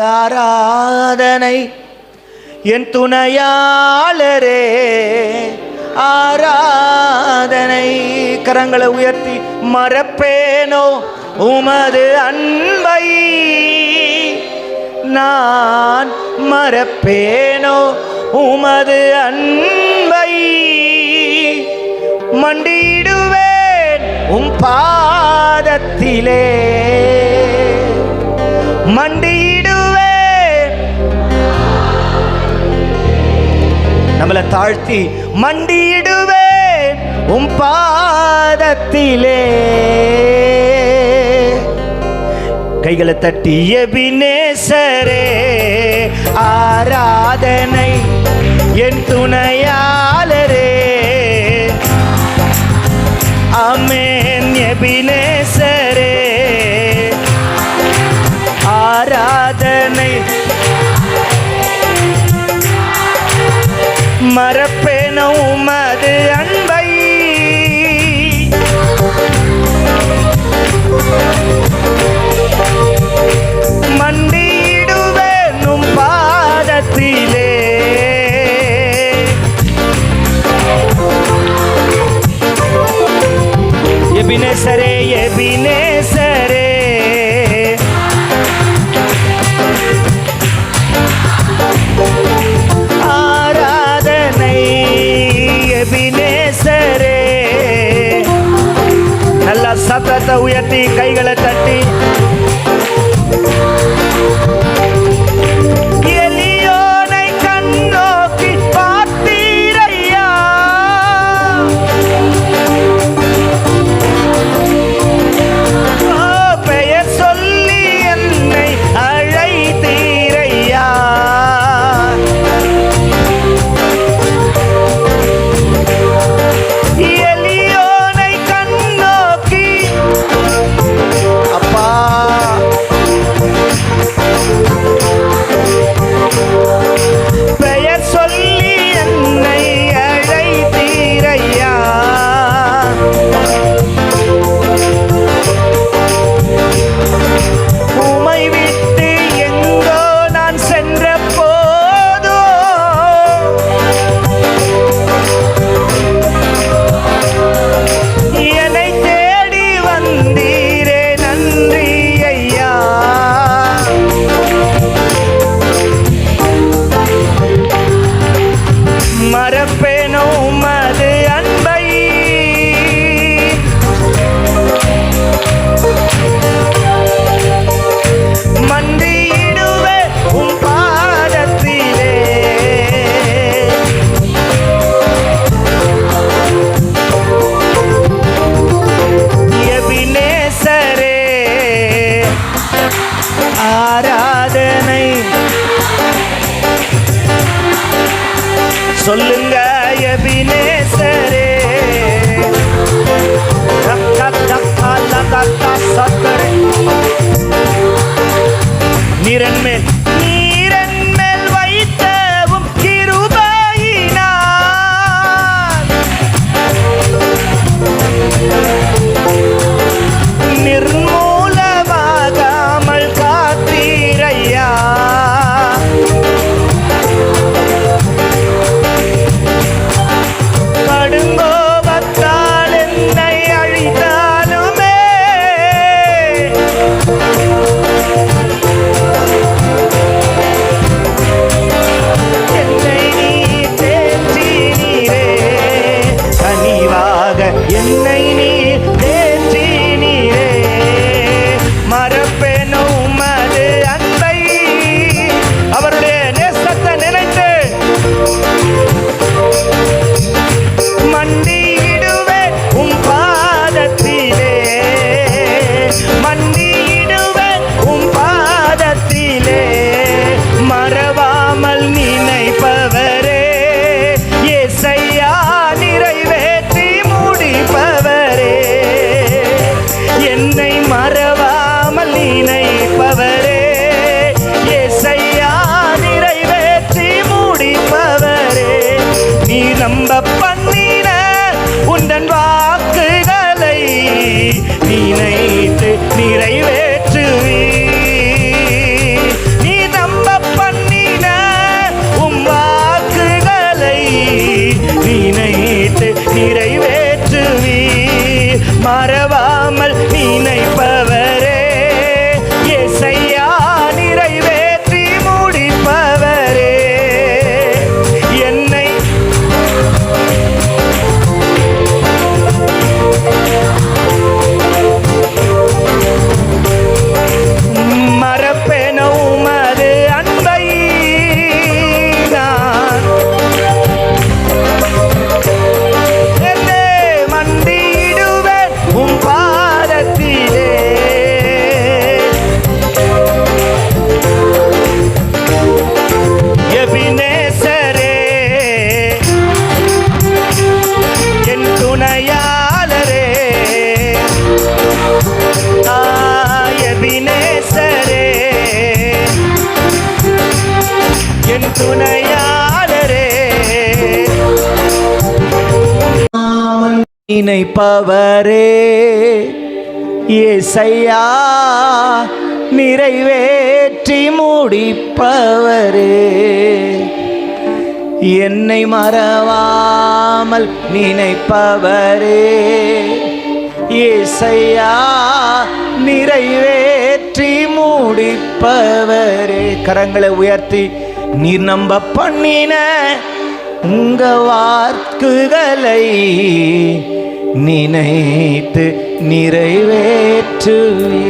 ஆராதனை என் துணையாளரே ஆராதனை. கரங்களை உயர்த்தி மறப்பேனோ உமது அன்பை நான் மறப்பேனோ உமது அன்பை நம்மளை தாழ்த்தி மண்டியிடுவேன் உம் பாதத்திலே. கைகளை தட்டி எபினேசரே ஆராதனை என் துணையாளரே. அமேன் எபினே உயர்த்தி கைகளை தட்டி மறப்பேனோ சொல்லுங்க எபினேசரே. சத்தரே. நிரண்மேல் நீ துணையாளரே. நினைப்பவரே ஏசையா நிறைவேற்றி முடிப்பவரே. என்னை மறவாமல் நினைப்பவரே ஏசையா நிறைவேற்றி முடிப்பவரே. கரங்களை உயர்த்தி நீர் நம்ப பண்ணின உங்க வாக்குகளை நினைத்து நிறைவேற்றுவே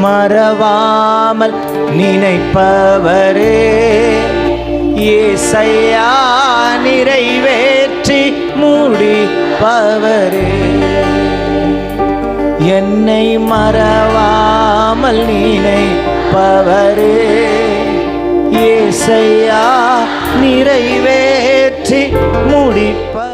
மறவாமல் நினைப்பவரே ஏசையா நிறைவேற்றி முடிப்பவரே. என்னை மறவாமல் நினைப்பவரே. ஏசையா நிறைவேற்றி முடிப்ப